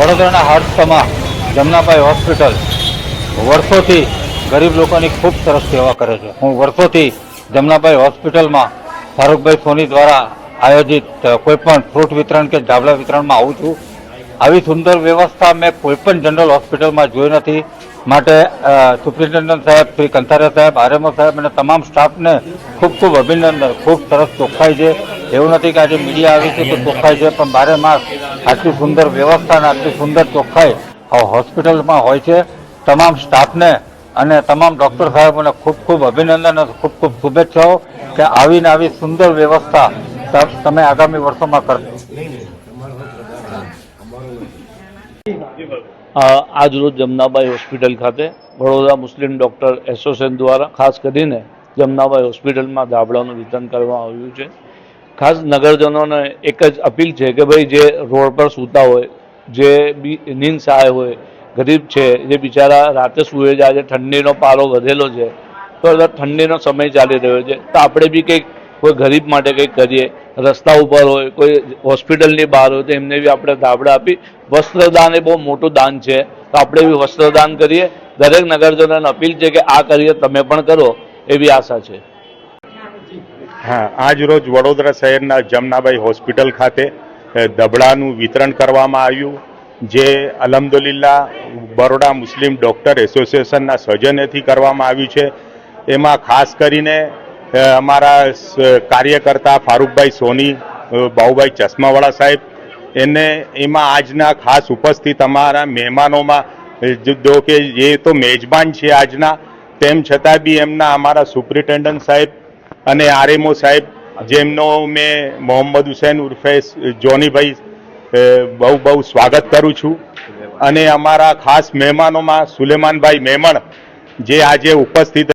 વડોદરાના હાર્દમાં જમનાભાઈ હોસ્પિટલ વર્ષોથી ગરીબ લોકોની ખૂબ સરસ સેવા કરે છે. હું વર્ષોથી જમનાભાઈ હોસ્પિટલમાં ફારૂકભાઈ સોની દ્વારા આયોજિત કોઈપણ ફ્રૂટ વિતરણ કે ધાબળા વિતરણમાં આવું છું. આવી સુંદર વ્યવસ્થા મેં કોઈપણ જનરલ હોસ્પિટલમાં જોઈ નથી. માટે સુપ્રિન્ટેન્ડન્ટ સાહેબ, શ્રી કંથારિયા સાહેબ આરએમઓ સાહેબ અને તમામ સ્ટાફને ખૂબ ખૂબ અભિનંદન. ખૂબ સરસ ચોખ્ખાઈ છે. એવું નથી કે આજે મીડિયા આવી છે તો ચોખ્ખાઈ છે, પણ બારે માસ આટલી સુંદર વ્યવસ્થા અને આટલી સુંદર ચોખ્ખાઈ હોસ્પિટલમાં હોય છે. તમામ સ્ટાફને અને તમામ ડૉક્ટર સાહેબોને ખૂબ ખૂબ અભિનંદન અને ખૂબ ખૂબ શુભેચ્છાઓ કે આવીને આવી સુંદર વ્યવસ્થા તમે આગામી વર્ષોમાં કરશો આજરોજ આજ રોજ જમનાબાઈ હોસ્પિટલ ખાતે વડોદરા મુસ્લિમ ડૉક્ટર એસોસિએશન દ્વારા ખાસ કરીને જમનાબાઈ હોસ્પિટલમાં ધાબળાનું વિતરણ કરવામાં આવ્યું છે. ખાસ નગરજનોને એક જ અપીલ છે કે ભાઈ જે રોડ પર સૂતા હોય, જે બી નીંદ સહાય હોય, ગરીબ છે, જે બિચારા રાતે જાય છે ઠંડીનો પારો વધેલો છે, તો ઠંડીનો સમય ચાલી રહ્યો છે, તો આપણે બી કંઈક કોઈ ગરીબ માટે કંઈક કરીએ, રસ્તા ઉપર હોય, કોઈ હોસ્પિટલની બહાર હોય, તો એમને બી આપણે ધાબળા આપી વસ્ત્રદાન એ બહુ મોટું દાન છે, તો આપણે બી વસ્ત્રદાન કરીએ. દરેક નગરજનોને અપીલ છે કે આ કરીએ તમે પણ કરો, એવી આશા છે. હા, આજ રોજ વડોદરા શહેરના જમનાબાઈ હોસ્પિટલ ખાતે દબડાનું વિતરણ કરવામાં આવ્યું, જે અલહમદુલિલ્લા બરોડા મુસ્લિમ ડૉક્ટર એસોસિએશનના સૌજન્યથી કરવામાં આવ્યું છે. એમાં ખાસ કરીને અમારા કાર્યકર્તા ફારૂકભાઈ સોની બાઉભાઈ ચશ્માવાળા સાહેબ, એને એમાં આજના ખાસ ઉપસ્થિત અમારા મહેમાનોમાં જો કે એ તો મેજબાન છે આજના, તેમ છતાં બી એમના અમારા સુપ્રિન્ટેન્ડન્ટ સાહેબ અને આરએમઓ સાહેબ, જેમનો મેં મોહમ્મદ હુસૈન ઉર્ફે જોનીભાઈ બહુ બહુ સ્વાગત કરું છું. અને અમારા ખાસ મહેમાનોમાં સુલેમાનભાઈ મેમણ, જે આજે ઉપસ્થિત